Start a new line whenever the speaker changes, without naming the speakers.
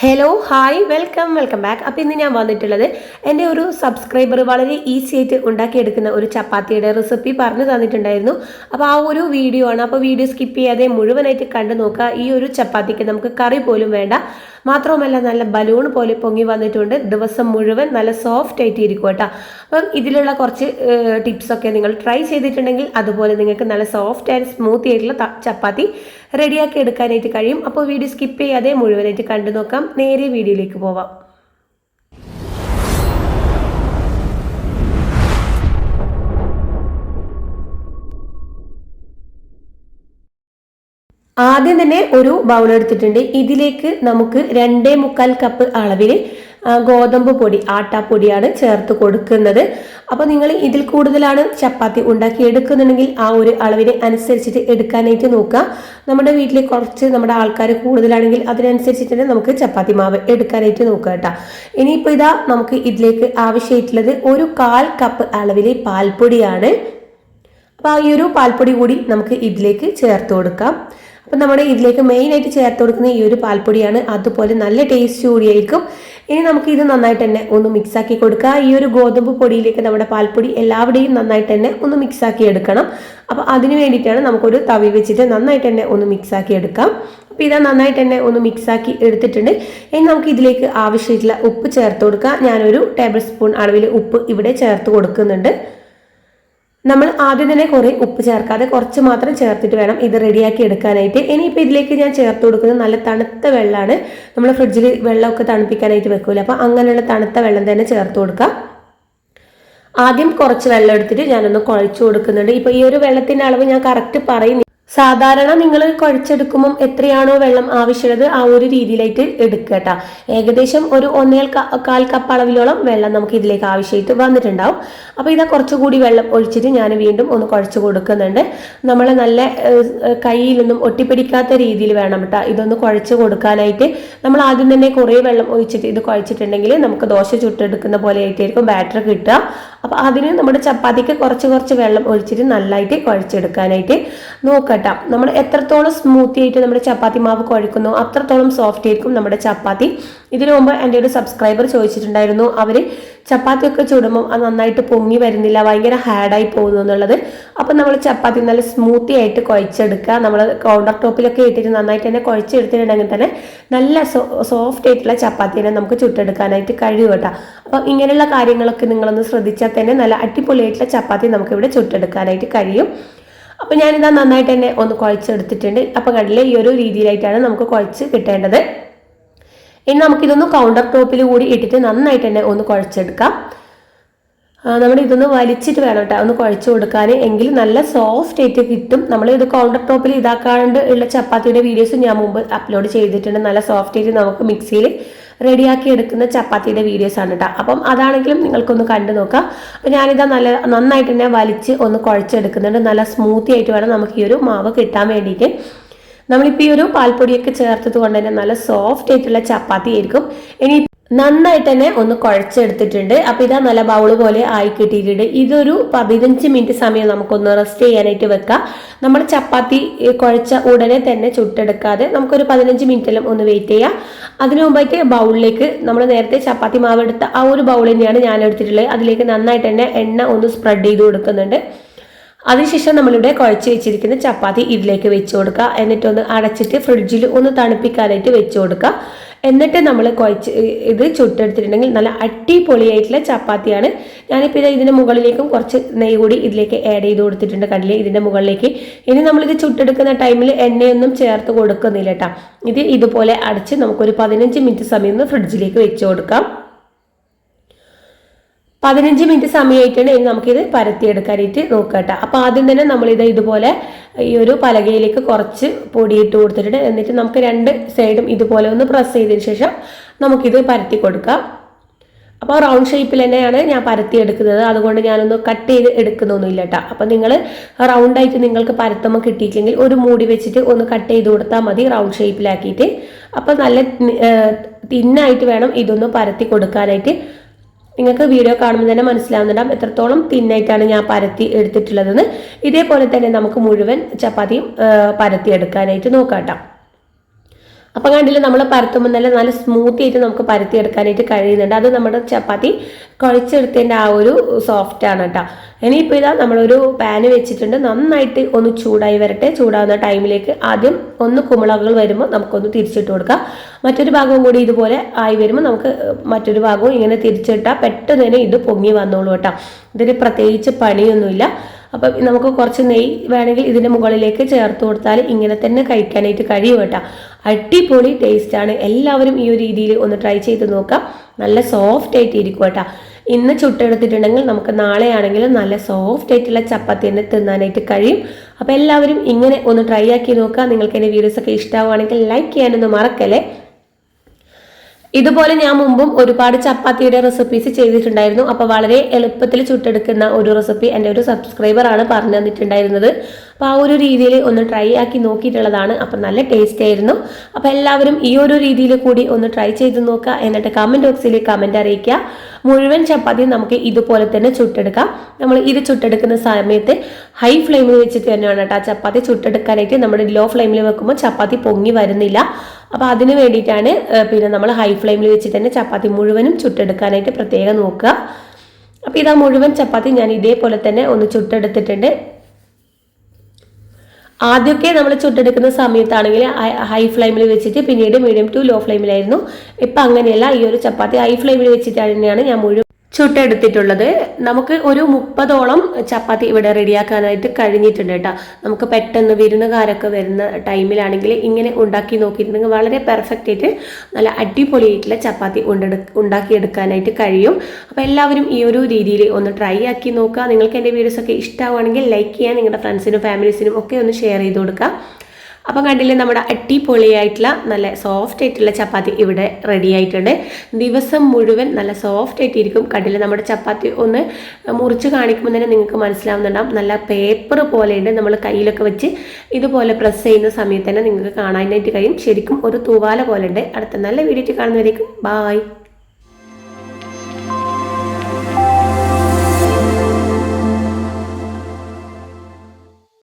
Hello hi welcome welcome back അപ്പോൾ ഇന്ന് ഞാൻ വന്നിട്ടുള്ളത് എന്റെ ഒരു സബ്സ്ക്രൈബർ വളരെ ഈസി ആയിട്ട് ഉണ്ടാക്കിയെടുക്കുന്ന ഒരു ചപ്പാത്തിയുടെ റെസിപ്പി പറഞ്ഞു തന്നിട്ടുണ്ടായിരുന്നു. അപ്പോൾ ആ ഒരു വീഡിയോ ആണ്. അപ്പോൾ വീഡിയോ സ്കിപ്പ് ചെയ്യാതെ മുഴുവനായിട്ട് കണ്ടു നോക്കുക. ഈ ഒരു ചപ്പാത്തിക്ക് നമുക്ക് കറി പോലും വേണ്ട. മാത്രവുമല്ല നല്ല ബലൂൺ പോലെ പൊങ്ങി വന്നിട്ടുണ്ട്. ദിവസം മുഴുവൻ നല്ല സോഫ്റ്റ് ആയിട്ട് ഇരിക്കും കേട്ടോ. അപ്പം ഇതിലുള്ള കുറച്ച് ടിപ്സൊക്കെ നിങ്ങൾ ട്രൈ ചെയ്തിട്ടുണ്ടെങ്കിൽ അതുപോലെ നിങ്ങൾക്ക് നല്ല സോഫ്റ്റ് ആൻഡ് സ്മൂത്ത് ആയിട്ടുള്ള ചപ്പാത്തി റെഡിയാക്കി എടുക്കാനായിട്ട് കഴിയും. അപ്പോൾ വീഡിയോ സ്കിപ്പ് ചെയ്യാതെ മുഴുവനായിട്ട് കണ്ടു നോക്കാം. നേരെ വീഡിയോയിലേക്ക് പോവാം. ആദ്യം തന്നെ ഒരു ബൗൾ എടുത്തിട്ടുണ്ട്. ഇതിലേക്ക് നമുക്ക് രണ്ടേ മുക്കാൽ കപ്പ് അളവിൽ ഗോതമ്പ് പൊടി ആട്ടാപ്പൊടിയാണ് ചേർത്ത് കൊടുക്കുന്നത്. അപ്പോൾ നിങ്ങൾ ഇതിൽ കൂടുതലാണ് ചപ്പാത്തി ഉണ്ടാക്കി എടുക്കുന്നുണ്ടെങ്കിൽ ആ ഒരു അളവിനെ അനുസരിച്ചിട്ട് എടുക്കാനായിട്ട് നോക്കുക. നമ്മുടെ വീട്ടിൽ കുറച്ച് നമ്മുടെ ആൾക്കാർ കൂടുതലാണെങ്കിൽ അതിനനുസരിച്ചിട്ട് തന്നെ നമുക്ക് ചപ്പാത്തി മാവ് എടുക്കാനായിട്ട് നോക്കുക കേട്ടോ. ഇനിയിപ്പോൾ ഇതാ നമുക്ക് ഇതിലേക്ക് ആവശ്യമായിട്ടുള്ളത് ഒരു കാൽ കപ്പ് അളവിൽ പാൽപ്പൊടിയാണ്. അപ്പോൾ ആ ഈ ഒരു പാൽപ്പൊടി കൂടി നമുക്ക് ഇതിലേക്ക് ചേർത്ത് കൊടുക്കാം. അപ്പം നമ്മുടെ ഇതിലേക്ക് മെയിനായിട്ട് ചേർത്ത് കൊടുക്കുന്ന ഈ ഒരു പാൽപ്പൊടിയാണ്. അതുപോലെ നല്ല ടേസ്റ്റ് കൂടിയായിരിക്കും. ഇനി നമുക്ക് ഇത് നന്നായിട്ട് തന്നെ ഒന്ന് മിക്സ് ആക്കി കൊടുക്കുക ഈ ഒരു ഗോതമ്പ് പൊടിയിലേക്ക് നമ്മുടെ പാൽപ്പൊടി എല്ലാവരുടെയും നന്നായിട്ട് തന്നെ ഒന്ന് മിക്സ് ആക്കി എടുക്കണം. അപ്പോൾ അതിന് വേണ്ടിയിട്ടാണ് നമുക്കൊരു തവി വെച്ചിട്ട് നന്നായിട്ട് തന്നെ ഒന്ന് മിക്സ് ആക്കി എടുക്കാം. അപ്പോൾ ഇതാ നന്നായിട്ട് തന്നെ ഒന്ന് മിക്സ് ആക്കി എടുത്തിട്ടുണ്ട്. ഇനി നമുക്ക് ഇതിലേക്ക് ആവശ്യമായിട്ടുള്ള ഉപ്പ് ചേർത്ത് കൊടുക്കുക ഞാനൊരു ടേബിൾ സ്പൂൺ അളവിൽ ഉപ്പ് ഇവിടെ ചേർത്ത് കൊടുക്കുന്നുണ്ട്. നമ്മൾ ആദ്യം തന്നെ കുറേ ഉപ്പ് ചേർക്കാതെ കുറച്ച് മാത്രം ചേർത്തിട്ട് വേണം ഇത് റെഡിയാക്കി എടുക്കാനായിട്ട്. ഇനിയിപ്പോൾ ഇതിലേക്ക് ഞാൻ ചേർത്ത് കൊടുക്കുന്നത് നല്ല തണുത്ത വെള്ളമാണ്. നമ്മൾ ഫ്രിഡ്ജിൽ വെള്ളമൊക്കെ തണുപ്പിക്കാനായിട്ട് വെക്കൂല. അപ്പോൾ അങ്ങനെയുള്ള തണുത്ത വെള്ളം തന്നെ ചേർത്ത് കൊടുക്കുക ആദ്യം കുറച്ച് വെള്ളം എടുത്തിട്ട് ഞാനൊന്ന് കുഴച്ചു കൊടുക്കുന്നുണ്ട്. ഇപ്പോൾ ഈ ഒരു വെള്ളത്തിന്റെ അളവ് ഞാൻ കറക്റ്റ് പറയുന്നു സാധാരണ നിങ്ങൾ കുഴച്ചെടുക്കുമ്പം എത്രയാണോ വെള്ളം ആവശ്യമുള്ളത് ആ ഒരു രീതിയിലായിട്ട് എടുക്കുക കേട്ടോ. ഏകദേശം ഒരു ഒന്നേൽ കാൽ കപ്പ് അളവിലോളം വെള്ളം നമുക്ക് ഇതിലേക്ക് ആവശ്യമായിട്ട് വന്നിട്ടുണ്ടാവും. അപ്പോൾ ഇതാ കുറച്ചുകൂടി വെള്ളം ഒഴിച്ചിട്ട് ഞാൻ വീണ്ടും ഒന്ന് കുഴച്ച് കൊടുക്കുന്നുണ്ട്. നമ്മൾ നല്ല കയ്യിലൊന്നും ഒട്ടിപ്പിടിക്കാത്ത രീതിയിൽ വേണം കേട്ടോ. ഇതൊന്ന് കുഴച്ച് കൊടുക്കാനായിട്ട്. നമ്മൾ ആദ്യം തന്നെ കുറേ വെള്ളം ഒഴിച്ചിട്ട് ഇത് കുഴച്ചിട്ടുണ്ടെങ്കിൽ നമുക്ക് ദോശ ചുട്ടെടുക്കുന്ന പോലെ ആയിട്ടായിരിക്കും ബാറ്റർ കിട്ടുക. അപ്പോൾ അതിന് നമ്മുടെ ചപ്പാത്തിക്ക് കുറച്ച് കുറച്ച് വെള്ളം ഒഴിച്ചിട്ട് നല്ലതായിട്ട് കുഴച്ചെടുക്കാനായിട്ട് നോക്കട്ടെ. നമ്മൾ എത്രത്തോളം സ്മൂത്തി ആയിട്ട് നമ്മുടെ ചപ്പാത്തി മാവ് കുഴക്കുന്നു അത്രത്തോളം സോഫ്റ്റ് ആയിരിക്കും നമ്മുടെ ചപ്പാത്തി. ഇതിനു മുമ്പ് എന്റെ ഒരു സബ്സ്ക്രൈബർ ചോദിച്ചിട്ടുണ്ടായിരുന്നു. അവർ ചപ്പാത്തിയൊക്കെ ചുടുമ്പോൾ അത് നന്നായിട്ട് പൊങ്ങി വരുന്നില്ല ഭയങ്കര ഹാർഡായി പോകുന്നു എന്നുള്ളത്. അപ്പം നമ്മൾ ചപ്പാത്തി നല്ല സ്മൂത്തി ആയിട്ട് കുഴച്ചെടുക്കുക. നമ്മൾ കൗണ്ടർ ടോപ്പിലൊക്കെ ഇട്ടിട്ട് നന്നായിട്ട് തന്നെ കുഴച്ചെടുത്തിട്ടുണ്ടെങ്കിൽ തന്നെ നല്ല സോഫ്റ്റ് ആയിട്ടുള്ള ചപ്പാത്തിനെ നമുക്ക് ചുട്ടെടുക്കാനായിട്ട് കഴിയും കേട്ടോ. അപ്പം ഇങ്ങനെയുള്ള കാര്യങ്ങളൊക്കെ നിങ്ങളൊന്ന് ശ്രദ്ധിച്ചാൽ തന്നെ നല്ല അടിപൊളിയായിട്ടുള്ള ചപ്പാത്തി നമുക്കിവിടെ ചുട്ടെടുക്കാനായിട്ട് കഴിയും. അപ്പം ഞാനിതാ നന്നായിട്ട് തന്നെ ഒന്ന് കുഴച്ചെടുത്തിട്ടുണ്ട്. അപ്പം കണ്ടില്ലേ ഈ ഒരു രീതിയിലായിട്ടാണ് നമുക്ക് കുഴച്ച് കിട്ടേണ്ടത്. ഇനി നമുക്കിതൊന്ന് കൗണ്ടർ ടോപ്പിൽ കൂടി ഇട്ടിട്ട് നന്നായിട്ട് തന്നെ ഒന്ന് കുഴച്ചെടുക്കാം. നമ്മൾ ഇതൊന്ന് വലിച്ചിട്ട് വേണം കേട്ടോ. ഒന്ന് കുഴച്ച് കൊടുക്കാൻ എങ്കിൽ നല്ല സോഫ്റ്റ് ആയിട്ട് കിട്ടും. നമ്മൾ ഇത് കൗണ്ടർ ടോപ്പിൽ ഇതാക്കാണ്ട് ഉള്ള ചപ്പാത്തിയുടെ വീഡിയോസ് ഞാൻ മുമ്പ് അപ്ലോഡ് ചെയ്തിട്ടുണ്ട്. നല്ല സോഫ്റ്റ് ആയിട്ട് നമുക്ക് മിക്സിയിൽ റെഡിയാക്കി എടുക്കുന്ന ചപ്പാത്തിയുടെ വീഡിയോസ് ആണ് കേട്ടോ. അപ്പം അതാണെങ്കിലും നിങ്ങൾക്കൊന്ന് കണ്ടു നോക്കാം. അപ്പം ഞാനിതാ നല്ല നന്നായിട്ട് തന്നെ വലിച്ച് ഒന്ന് കുഴച്ചെടുക്കുന്നുണ്ട്. നല്ല സ്മൂത്തി ആയിട്ട് വേണം നമുക്ക് ഈ ഒരു മാവ് കിട്ടാൻ വേണ്ടിയിട്ട്. നമ്മളിപ്പോൾ ഈ ഒരു പാൽപ്പൊടിയൊക്കെ ചേർത്തത് കൊണ്ട് തന്നെ നല്ല സോഫ്റ്റ് ആയിട്ടുള്ള ചപ്പാത്തി ആയിരിക്കും. ഇനി നന്നായിട്ട് തന്നെ ഒന്ന് കുഴച്ചെടുത്തിട്ടുണ്ട്. അപ്പം ഇതാ നല്ല ബൗൾ പോലെ ആയി കിട്ടിയിട്ടുണ്ട്. ഇതൊരു പതിനഞ്ച് മിനിറ്റ് സമയം നമുക്കൊന്ന് റെസ്റ്റ് ചെയ്യാനായിട്ട് വെക്കാം. നമ്മൾ ചപ്പാത്തി കുഴച്ച ഉടനെ തന്നെ ചുട്ടെടുക്കാതെ നമുക്കൊരു പതിനഞ്ച് മിനിറ്റെല്ലാം ഒന്ന് വെയിറ്റ് ചെയ്യാം. അതിനു മുമ്പായിട്ട് ബൗളിലേക്ക് നമ്മൾ നേരത്തെ ചപ്പാത്തി മാവ് എടുത്ത ആ ഒരു ബൗൾ തന്നെയാണ് ഞാൻ എടുത്തിട്ടുള്ളത്. അതിലേക്ക് നന്നായിട്ട് തന്നെ എണ്ണ ഒന്ന് സ്പ്രെഡ് ചെയ്ത് കൊടുക്കുന്നുണ്ട്. അതിനുശേഷം നമ്മളിവിടെ കുഴച്ച് വെച്ചിരിക്കുന്ന ചപ്പാത്തി ഇതിലേക്ക് വെച്ച് കൊടുക്കുക. എന്നിട്ടൊന്ന് അടച്ചിട്ട് ഫ്രിഡ്ജിൽ ഒന്ന് തണുപ്പിക്കാനായിട്ട് വെച്ച് കൊടുക്കുക. എന്നിട്ട് നമ്മൾ കുഴച്ച് ഇത് ചുട്ടെടുത്തിട്ടുണ്ടെങ്കിൽ നല്ല അടിപൊളിയായിട്ടുള്ള ചപ്പാത്തിയാണ്. ഞാനിപ്പോൾ ഇത് ഇതിന്റെ മുകളിലേക്കും കുറച്ച് നെയ്യ് കൂടി ഇതിലേക്ക് ആഡ് ചെയ്ത് കൊടുത്തിട്ടുണ്ട് കണ്ടില്ലേ? ഇതിന്റെ മുകളിലേക്ക്. ഇനി നമ്മളിത് ചുട്ടെടുക്കുന്ന ടൈമിൽ എണ്ണയൊന്നും ചേർത്ത് കൊടുക്കുന്നില്ല കേട്ടോ. ഇത് ഇതുപോലെ അടച്ച് നമുക്കൊരു പതിനഞ്ച് മിനിറ്റ് സമയം ഫ്രിഡ്ജിലേക്ക് വെച്ച് കൊടുക്കാം. പതിനഞ്ച് മിനിറ്റ് സമയമായിട്ടാണ് ഇനി നമുക്കിത് പരത്തിയെടുക്കാനായിട്ട് നോക്കട്ടെ. അപ്പോൾ ആദ്യം തന്നെ നമ്മൾ നമ്മളിത് ഇതുപോലെ ഈ ഒരു പലകയിലേക്ക് കുറച്ച് പൊടിയിട്ട് കൊടുത്തിട്ട് എന്നിട്ട് നമുക്ക് രണ്ട് സൈഡും ഇതുപോലെ ഒന്ന് പ്രസ് ചെയ്തതിന് ശേഷം നമുക്കിത് പരത്തി കൊടുക്കാം. അപ്പോൾ റൗണ്ട് ഷേപ്പിൽ തന്നെയാണ് ഞാൻ പരത്തി എടുക്കുന്നത് അതുകൊണ്ട് ഞാനൊന്ന് കട്ട് ചെയ്ത് എടുക്കുന്നൊന്നുമില്ല കേട്ടോ. അപ്പോൾ നിങ്ങൾ റൗണ്ട് ആയിട്ട് നിങ്ങൾക്ക് പരത്തുമ്പോൾ കിട്ടിയിട്ടില്ലെങ്കിൽ ഒരു മൂടി വെച്ചിട്ട് ഒന്ന് കട്ട് ചെയ്ത് കൊടുത്താൽ മതി റൗണ്ട് ഷേപ്പിലാക്കിയിട്ട്. അപ്പോൾ നല്ല തിന്നായിട്ട് വേണം ഇതൊന്ന് പരത്തി കൊടുക്കാനായിട്ട്. നിങ്ങൾക്ക് വീഡിയോ കാണുമ്പോൾ തന്നെ മനസ്സിലാവുന്നുണ്ടാവും. എത്രത്തോളം തിന്നായിട്ടാണ് ഞാൻ പരത്തി എടുത്തിട്ടുള്ളതെന്ന്. ഇതേപോലെ തന്നെ നമുക്ക് മുഴുവൻ ചപ്പാത്തിയും പരത്തി എടുക്കാനായിട്ട് നോക്കാം കേട്ടോ. അപ്പം കണ്ടില്ല നമ്മൾ പരത്തുമ്പോൾ തന്നെ നല്ല സ്മൂത്തി ആയിട്ട് നമുക്ക് പരത്തിയെടുക്കാനായിട്ട് കഴിയുന്നുണ്ട്. അത് നമ്മുടെ ചപ്പാത്തി കുഴച്ചെടുത്തതിന്റെ ആ ഒരു സോഫ്റ്റ് ആണ് കേട്ടോ. ഇനിയിപ്പോൾ ഇതാ നമ്മളൊരു പാന് വെച്ചിട്ടുണ്ട്. നന്നായിട്ട് ഒന്ന് ചൂടായി വരട്ടെ. ചൂടാവുന്ന ടൈമിലേക്ക് ആദ്യം ഒന്ന് കുമിളകൾ വരുമ്പോൾ നമുക്കൊന്ന് തിരിച്ചിട്ട് കൊടുക്കാം. മറ്റൊരു ഭാഗവും കൂടി ഇതുപോലെ ആയി വരുമ്പോൾ നമുക്ക് മറ്റൊരു ഭാഗവും ഇങ്ങനെ തിരിച്ചിട്ടാൽ പെട്ടെന്ന് തന്നെ ഇത് പൊങ്ങി വന്നോളൂ കേട്ടോ. ഇതിന് പ്രത്യേകിച്ച് പണിയൊന്നുമില്ല. അപ്പം നമുക്ക് കുറച്ച് നെയ് വേണമെങ്കിൽ ഇതിന്റെ മുകളിലേക്ക് ചേർത്ത് കൊടുത്താൽ ഇങ്ങനെ തന്നെ കഴിക്കാനായിട്ട് കഴിയും കേട്ടോ. അടിപൊളി ടേസ്റ്റാണ്. എല്ലാവരും ഈ ഒരു രീതിയിൽ ഒന്ന് ട്രൈ ചെയ്ത് നോക്കാം. നല്ല സോഫ്റ്റ് ആയിട്ട് ഇരിക്കും കേട്ടോ. ഇന്ന് ചുട്ടെടുത്തിട്ടുണ്ടെങ്കിൽ നമുക്ക് നാളെ ആണെങ്കിലും നല്ല സോഫ്റ്റ് ആയിട്ടുള്ള ചപ്പാത്തി തന്നെ തിന്നാനായിട്ട് കഴിയും. അപ്പോൾ എല്ലാവരും ഇങ്ങനെ ഒന്ന് ട്രൈ ആക്കി നോക്കുക. നിങ്ങൾക്ക് എന്റെ വീഡിയോസൊക്കെ ഇഷ്ടമാവുകയാണെങ്കിൽ ലൈക്ക് ചെയ്യാനൊന്നും മറക്കല്ലേ? ഇതുപോലെ ഞാൻ മുമ്പും ഒരുപാട് ചപ്പാത്തിയുടെ റെസിപ്പീസ് ചെയ്തിട്ടുണ്ടായിരുന്നു. അപ്പോൾ വളരെ എളുപ്പത്തിൽ ചുട്ടെടുക്കുന്ന ഒരു റെസിപ്പി എന്റെ ഒരു സബ്സ്ക്രൈബർ ആണ് പറഞ്ഞു തന്നിട്ടുണ്ടായിരുന്നത്. അപ്പോൾ ആ ഒരു രീതിയിൽ ഒന്ന് ട്രൈ ആക്കി നോക്കിയിട്ടുള്ളതാണ്. അപ്പോൾ നല്ല ടേസ്റ്റ് ആയിരുന്നു. അപ്പോൾ എല്ലാവരും ഈ ഒരു രീതിയിൽ കൂടി ഒന്ന് ട്രൈ ചെയ്ത് നോക്കുക എന്നിട്ട് കമന്റ് ബോക്സിൽ കമന്റ് അറിയിക്കുക. മുഴുവൻ ചപ്പാത്തി നമുക്ക് ഇതുപോലെ തന്നെ ചുട്ടെടുക്കാം. നമ്മൾ ഇത് ചുട്ടെടുക്കുന്ന സമയത്ത് ഹൈ ഫ്ലെയിമിൽ വെച്ചിട്ട് തന്നെയാണ് കേട്ടോ ചപ്പാത്തി ചുട്ടെടുക്കാനായിട്ട് നമ്മുടെ ലോ ഫ്ലെയിമിൽ വെക്കുമ്പോൾ ചപ്പാത്തി പൊങ്ങി വരുന്നില്ല. അപ്പോൾ അതിന് വേണ്ടിയിട്ടാണ് പിന്നെ നമ്മൾ ഹൈ ഫ്ലെയിമിൽ വെച്ചിട്ട് തന്നെ ചപ്പാത്തി മുഴുവനും ചുട്ടെടുക്കാനായിട്ട് പ്രത്യേകം നോക്കുക. അപ്പോൾ ഇതാ മുഴുവൻ ചപ്പാത്തി ഞാൻ ഇതേപോലെ തന്നെ ഒന്ന് ചുട്ടെടുത്തിട്ടുണ്ട്. ആദ്യമൊക്കെ നമ്മൾ ചുട്ടെടുക്കുന്ന സമയത്താണെങ്കിൽ ഹൈ ഫ്ലെയിമിൽ വെച്ചിട്ട് പിന്നീട് മീഡിയം ടു ലോ ഫ്ലെയിമിലായിരുന്നു ഇപ്പം അങ്ങനെയല്ല ഈ ഒരു ചപ്പാത്തി ഹൈ ഫ്ലെയിമിൽ വെച്ചിട്ട് തന്നെയാണ് ഞാൻ മുഴുവൻ ചുട്ടെടുത്തിട്ടുള്ളത്. നമുക്ക് ഒരു മുപ്പതോളം ചപ്പാത്തി ഇവിടെ റെഡിയാക്കാനായിട്ട് കഴിഞ്ഞിട്ടുണ്ട് കേട്ടോ. നമുക്ക് പെട്ടെന്ന് വിരുന്നുകാരൊക്കെ വരുന്ന ടൈമിലാണെങ്കിൽ ഇങ്ങനെ ഉണ്ടാക്കി നോക്കിയിട്ടുണ്ടെങ്കിൽ വളരെ പെർഫെക്റ്റ് ആയിട്ട് നല്ല അടിപൊളിയായിട്ടുള്ള ചപ്പാത്തി ഉണ്ടാക്കിയെടുക്കാനായിട്ട് കഴിയും. അപ്പോൾ എല്ലാവരും ഈ ഒരു രീതിയിൽ ഒന്ന് ട്രൈ ആക്കി നോക്കുക. നിങ്ങൾക്ക് എന്റെ വീഡിയോസൊക്കെ ഇഷ്ടമാണെങ്കിൽ ലൈക്ക് ചെയ്യാൻ നിങ്ങളുടെ ഫ്രണ്ട്സിനും ഫാമിലീസിനും ഒക്കെ ഒന്ന് ഷെയർ ചെയ്ത് കൊടുക്കുക. അപ്പം കണ്ടില്ലേ നമ്മുടെ അടിപൊളിയായിട്ടുള്ള നല്ല സോഫ്റ്റ് ആയിട്ടുള്ള ചപ്പാത്തി ഇവിടെ റെഡി ആയിട്ടുണ്ട്. ദിവസം മുഴുവൻ നല്ല സോഫ്റ്റ് ആയിട്ടിരിക്കും. കണ്ടില്ലേ നമ്മുടെ ചപ്പാത്തി ഒന്ന് മുറിച്ച് കാണിക്കുമ്പോൾ തന്നെ നിങ്ങൾക്ക് മനസ്സിലാവുന്നുണ്ടാവും. നല്ല പേപ്പർ പോലെയുണ്ട് നമ്മൾ കയ്യിലൊക്കെ വെച്ച് ഇതുപോലെ പ്രസ് ചെയ്യുന്ന സമയത്ത് തന്നെ നിങ്ങൾക്ക് കാണാനായിട്ട് കഴിയും. ശരിക്കും ഒരു തൂവാല പോലെ ഉണ്ട് അടുത്ത നല്ല വീഡിയോ കാണുന്നവരേക്കും ബായ്